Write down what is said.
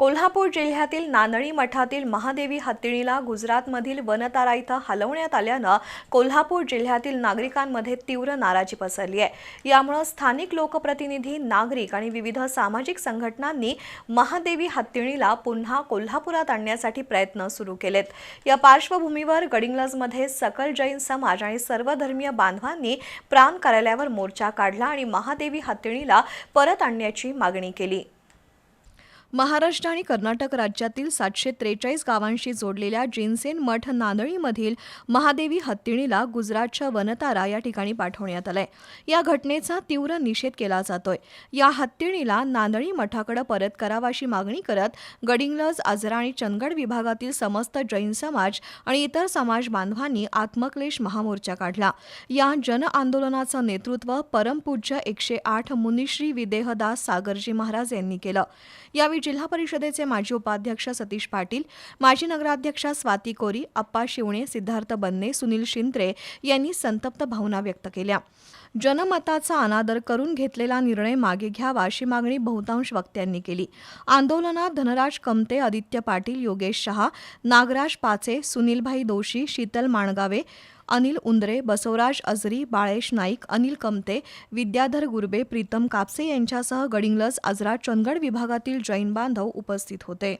कोल्हापूर जिल्ह्यातील नानळी मठातील महादेवी हत्तीणीला गुजरातमधील वनतारा इथं हलवण्यात आल्यानं कोल्हापूर जिल्ह्यातील नागरिकांमध्ये तीव्र नाराजी पसरली आहे. यामुळं स्थानिक लोकप्रतिनिधी नागरिक आणि विविध सामाजिक संघटनांनी महादेवी हत्तीणीला पुन्हा कोल्हापुरात आणण्यासाठी प्रयत्न सुरू केलेत. या पार्श्वभूमीवर गडिंग्लजमध्ये सकल जैन समाज आणि सर्वधर्मीय बांधवांनी प्राण कार्यालयावर मोर्चा काढला आणि महादेवी हत्तीणीला परत आणण्याची मागणी केली. महाराष्ट्र आणि कर्नाटक राज्यातील सातशे त्रेचाळीस गावांशी जोडलेल्या जिनसेन मठ नांदळीमधील महादेवी हत्तीणीला गुजरातच्या वनतारा या ठिकाणी पाठवण्यात आलंय. या घटनेचा तीव्र निषेध केला जातोय. या हत्तीणीला नांदळी मठाकडे परत करावा अशी मागणी करत गडिंग्लज आजरा आणि चंदगड विभागातील समस्त जैन समाज आणि इतर समाज बांधवांनी आत्मक्लेश महामोर्चा काढला. या जन आंदोलनाचं नेतृत्व परमपूज्य एकशे आठ मुनिश्री विदेहदास सागरजी महाराज यांनी केलं. यावेळी जिल्हा परिषदेचे माजी उपाध्यक्ष सतीश पाटील माजी नगराध्यक्षा स्वाती कोरी अप्पा शिवणे सिद्धार्थ बन्ने सुनील शिंत्रे यांनी संतप्त भावना व्यक्त केल्या. जनमताचा अनादर करून घेतलेला निर्णय मागे घ्यावा अशी मागणी बहुतांश वक्त्यांनी केली. आंदोलनात धनराज कमते आदित्य पाटील योगेश शहा नागराज पाचे सुनीलभाई दोशी शीतल माणगावे अनिल उंद्रे बसवराज अजरी बाळेश नाईक अनिल कमते विद्याधर गुरबे प्रीतम कापसे यांच्यासह गडिंगलज आजरा चंदगड विभागातील जैन बांधव उपस्थित होते.